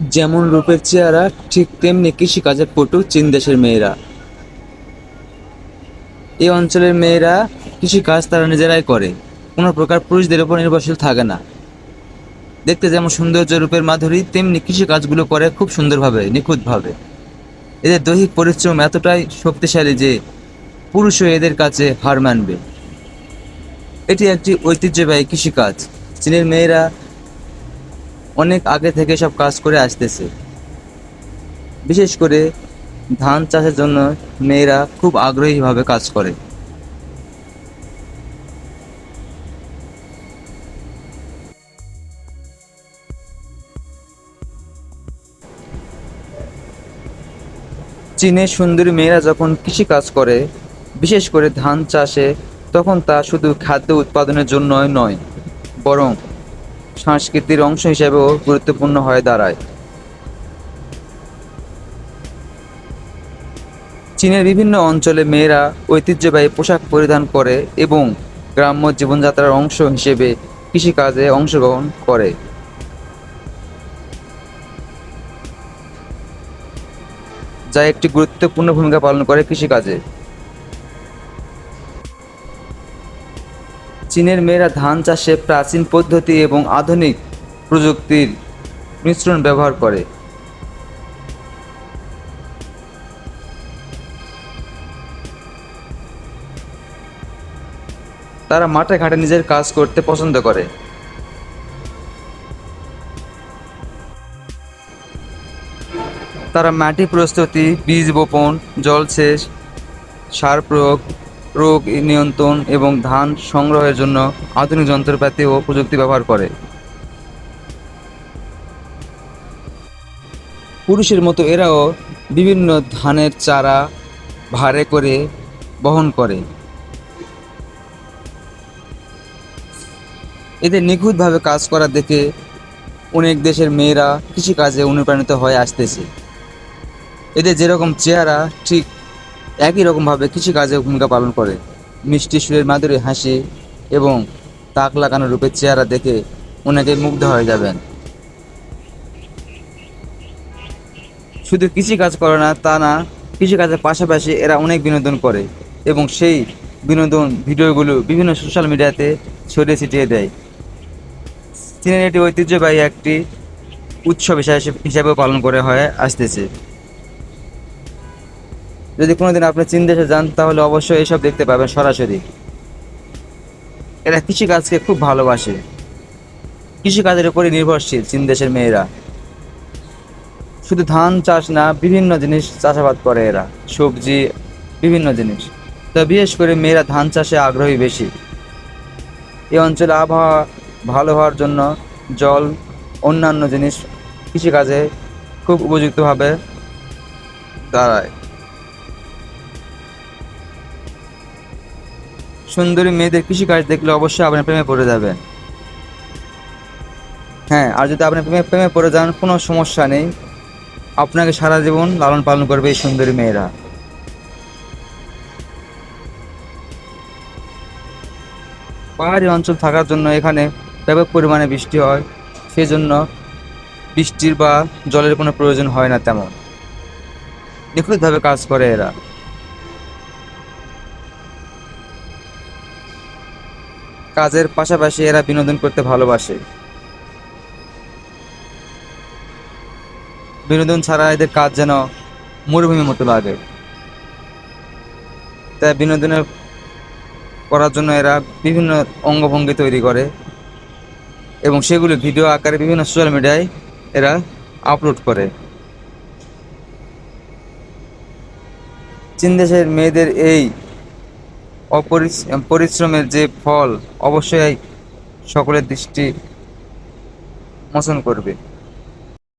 যেমন রূপের চেহারা, ঠিক তেমনি কৃষিকাজের পটু চীন দেশের মেয়েরা। এই অঞ্চলের মেয়েরা কৃষিকাজ তারা নিজেরাই করে। কোনো প্রকার পুরুষদের উপর নির্ভরশীল থাকে না। দেখতে যেমন সৌন্দর্য রূপের মাধুরী, তেমনি কৃষিকাজগুলো করে খুব সুন্দরভাবে, নিখুঁতভাবে। এদের দৈহিক পরিশ্রম এতটাই শক্তিশালী যে পুরুষও এদের কাছে হার মানবে। এটি একটি ঐতিহ্যবাহী কৃষিকাজ। চীনের মেয়েরা অনেক আগে থেকে সব কাজ করে আসতেছে। বিশেষ করে ধান চাষের জন্য মেয়েরা খুব আগ্রহীভাবে কাজ করে। চীনের সুন্দরী মেয়েরা যখন কৃষি কাজ করে, বিশেষ করে ধান চাষে, তখন তা শুধু খাদ্য উৎপাদনের জন্যই নয়, বরং সংস্কৃতির অংশ হিসেবেও গুরুত্বপূর্ণ হয়ে দাঁড়ায়। চীনের বিভিন্ন অঞ্চলে মেয়েরা ঐতিহ্যবাহী পোশাক পরিধান করে এবং গ্রাম্য জীবনযাত্রার অংশ হিসেবে কৃষিকাজে অংশগ্রহণ করে। যা একটি গুরুত্বপূর্ণ ভূমিকা পালন করে কৃষিকাজে। চীনের মেয়েরা ধান চাষে প্রাচীন পদ্ধতি এবং আধুনিক প্রযুক্তির মিশ্রণ ব্যবহার করে। তারা মাঠে ঘাটে নিজের কাজ করতে পছন্দ করে। তারা মাটি প্রস্তুতি, বীজ বপন, জলসেচ, সার প্রয়োগ রোগ নিয়ন্ত্রণ এবং ধান সংগ্রহের জন্য আধুনিক যন্ত্রপাতি ও প্রযুক্তি ব্যবহার করে। পুরুষের মতো এরাও বিভিন্ন ধানের চারা ভারে করে বহন করে। এদের নিখুঁতভাবে কাজ করা দেখে অনেক দেশের মেয়েরা কৃষিকাজে অনুপ্রাণিত হয়ে আসতেছে। এদের যেরকম চেহারা, ঠিক একই রকমভাবে কৃষিকাজে ভূমিকা পালন করে। মিষ্টি সুরের মাধুরী হাসি এবং তাক লাগানো রূপের চেহারা দেখে অনেকে মুগ্ধ হয়ে যাবেন। শুধু কৃষিকাজ করে না, তা না কৃষিকাজের পাশাপাশি এরা অনেক বিনোদন করে এবং সেই বিনোদন ভিডিওগুলো বিভিন্ন সোশ্যাল মিডিয়াতে ছড়িয়ে ছিটিয়ে দেয়। চীনের এটি ঐতিহ্যবাহী একটি উৎসব হিসাবে হিসাবেও পালন করে হয়ে আসতেছে। যদি কোনোদিন আপনি চীন দেশে যান, তাহলে অবশ্যই এসব দেখতে পাবেন সরাসরি। এরা কৃষিকাজকে খুব ভালোবাসে। কৃষিকাজের উপরই নির্ভরশীল চীন দেশের মেয়েরা। শুধু ধান চাষ না, বিভিন্ন জিনিস চাষাবাদ করে এরা। সবজি, বিভিন্ন জিনিস। তো বিশেষ করে মেয়েরা ধান চাষে আগ্রহী বেশি। এই অঞ্চলে আবহাওয়া ভালো হওয়ার জন্য জল, অন্যান্য জিনিস কৃষিকাজে খুব উপযুক্তভাবে দাঁড়ায়। সুন্দরী মেয়েদের কৃষিকাজ দেখলে অবশ্যই আপনার প্রেমে পড়ে যাবেন হ্যাঁ আর যদি আপনি প্রেমে প্রেমে পড়ে যান, কোনো সমস্যা নেই। আপনাকে সারা জীবন লালন পালন করবে এই সুন্দরী মেয়েরা। পাহাড়ি অঞ্চল থাকার জন্য এখানে ব্যাপক পরিমাণে বৃষ্টি হয়। সেজন্য বৃষ্টির বা জলের কোনো প্রয়োজন হয় না তেমন। নিখুঁতভাবে কাজ করে এরা। কাজের পাশাপাশি এরা বিনোদন করতে ভালোবাসে। বিনোদন ছাড়া এদের কাজ যেন মরুভূমির মতো লাগে। তাই বিনোদনের করার জন্য এরা বিভিন্ন অঙ্গভঙ্গি তৈরি করে এবং সেগুলো ভিডিও আকারে বিভিন্ন সোশ্যাল মিডিয়ায় এরা আপলোড করে। চীন দেশের মেয়েদের এই পরিশ্রমের যে ফল অবশ্যই সকলের দৃষ্টি মোচন করবে।